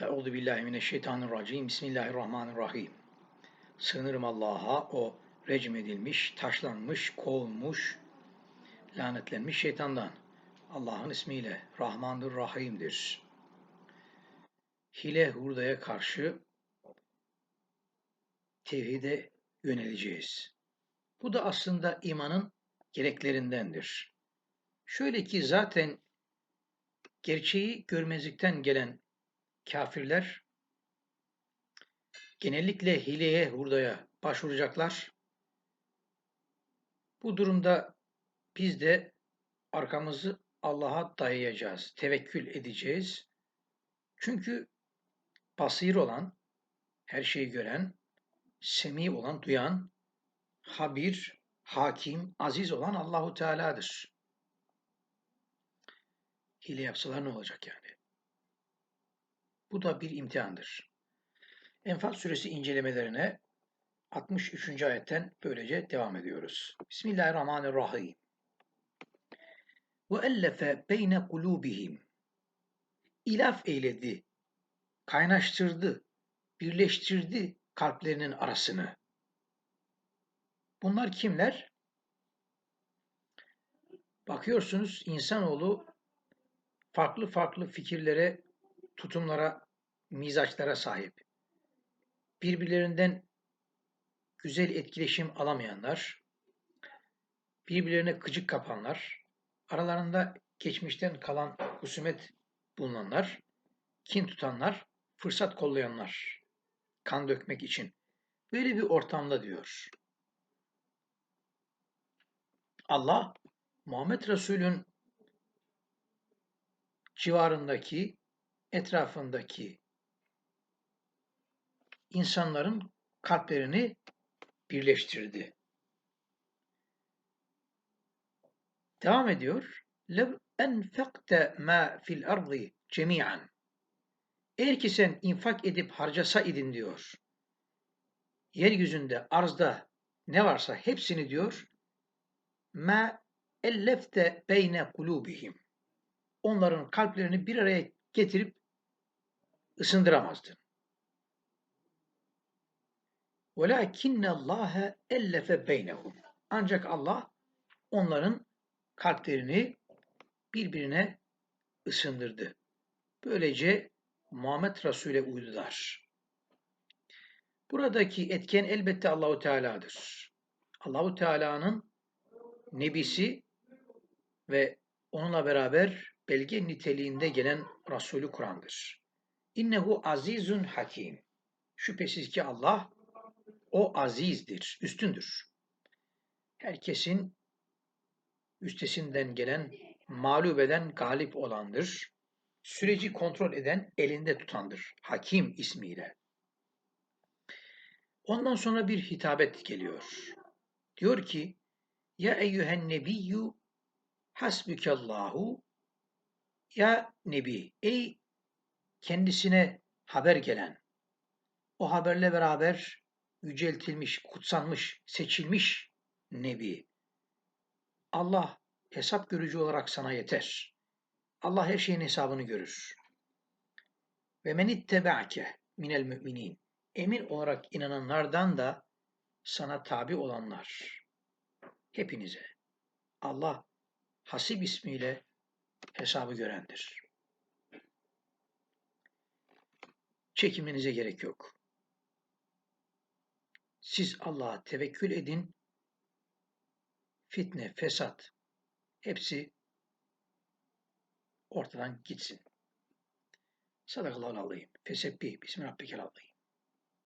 Euzu billahi mineşşeytanirracim. Bismillahirrahmanirrahim. Sığınırım Allah'a o recm edilmiş, taşlanmış, kovulmuş, lanetlenmiş şeytandan. Allah'ın ismiyle Rahmandır, Rahim'dir. Hile hurdaya karşı tevhide yöneleceğiz. Bu da aslında imanın gereklerindendir. Şöyle ki zaten gerçeği görmezlikten gelen kafirler genellikle hileye, hurdaya başvuracaklar. Bu durumda biz de arkamızı Allah'a dayayacağız, tevekkül edeceğiz. Çünkü basir olan, her şeyi gören, semi olan, duyan, habir, hakim, aziz olan Allahu Teala'dır. Hile yapsalar ne olacak yani? Bu da bir imtihandır. Enfal suresi incelemelerine 63. ayetten böylece devam ediyoruz. Bismillahirrahmanirrahim. Ve ellefe beyne kulubihim. İlaf eyledi, kaynaştırdı, birleştirdi kalplerinin arasını. Bunlar kimler? Bakıyorsunuz insanoğlu farklı farklı fikirlere, tutumlara, mizaçlara sahip. Birbirlerinden güzel etkileşim alamayanlar, birbirlerine gıcık kapanlar, aralarında geçmişten kalan husumet bulunanlar, kin tutanlar, fırsat kollayanlar, kan dökmek için. Böyle bir ortamda diyor. Allah Muhammed Resul'ün civarındaki, etrafındaki insanların kalplerini birleştirdi. Devam ediyor. Lev enfekte ma fil ardi cemiyan. Eğer ki sen infak edip harcasa idin diyor. Yeryüzünde, arzda ne varsa hepsini diyor. Ma ellefte beyne kulubihim. Onların kalplerini bir araya getirip ısındıramazdın. وَلَاكِنَّ اللّٰهَ اَلَّفَ بَيْنَهُمْ Ancak Allah onların kalplerini birbirine ısındırdı. Böylece Muhammed Resul'e uydular. Buradaki etken elbette Allahu Teala'dır. Allahu Teala'nın nebisi ve onunla beraber belge niteliğinde gelen Resulü Kur'an'dır. İnnehu azizun hakim. Şüphesiz ki Allah o azizdir, üstündür. Herkesin üstesinden gelen, mağlup eden, galip olandır. Süreci kontrol eden, elinde tutandır. Hakim ismiyle. Ondan sonra bir hitabet geliyor. Diyor ki, Ya eyyühen nebiyyü hasbükallahu Ya Nebi, ey kendisine haber gelen, o haberle beraber yüceltilmiş, kutsanmış, seçilmiş Nebi. Allah hesap görücü olarak sana yeter. Allah her şeyin hesabını görür. Ve men ittebe'ke minel müminin. Emin olarak inananlardan da sana tabi olanlar. Hepinize. Allah Hasib ismiyle hesabı görendir. Çekinmenize gerek yok. Siz Allah'a tevekkül edin. Fitne, fesat hepsi ortadan gitsin. Sadakallahu aleyhim. Fesebbih. Bismillahirrahmanirrahim.